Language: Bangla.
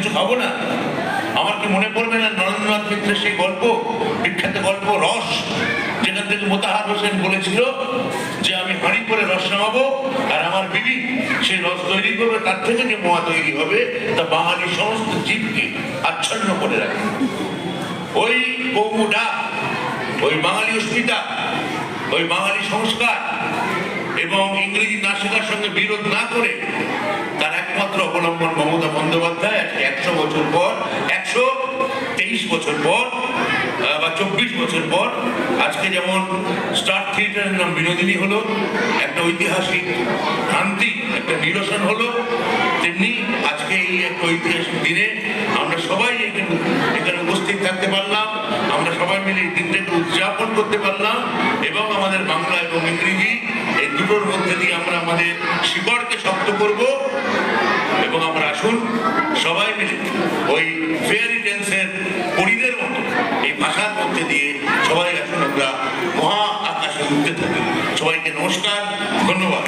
কিছু খাব না? আমার কি মনে পড়বে না নরেন্দ্রনাথ মিত্রের সেই গল্প? বিখ্যাত গল্প রস, যেখান থেকে মোতাহার হোসেন বলেছিল যে আমি হাঁড়ি করে রস নামাবো আর আমার বিবি সেই রস তৈরি করবে, তার থেকে যে মোয়া তৈরি হবে, তা বাঙালি সমস্ত জীবকে আচ্ছন্ন করে রাখবে ওই কৌমুডা ওই বাঙালি অস্মিতা, ওই বাঙালি সংস্কার এবং ইংরেজি না শেখার সঙ্গে বিরোধ না করে তার একমাত্র অবলম্বন মমতা বন্দ্যোপাধ্যায় বছর পর, একশো তেইশ বছর পর বা চব্বিশ বছর পর, আজকে যেমন স্টার থিয়েটারের নাম বিনোদিনী হলো, একটা ঐতিহাসিক ক্রান্তি একটা নিরসন হলো, তেমনি আজকে এই একটা ঐতিহাসিক দিনে আমরা সবাই এখানে এখানে উপস্থিত থাকতে পারলাম, আমরা সবাই মিলে এই দিনটাকে উদযাপন করতে পারলাম, এবং আমাদের বাংলা এবং ইংরেজি এই দুটোর মধ্যে দিয়ে আমরা আমাদের শিকড়কে শক্ত করব আসুন সবাই মিলে ওই ফেয়ারি টেন্সের পরিদের মতো এই ভাষার মধ্যে দিয়ে সবাই আসুন, আমরা মহা আকাশে উঠতে থাকি। সবাইকে নমস্কার, ধন্যবাদ।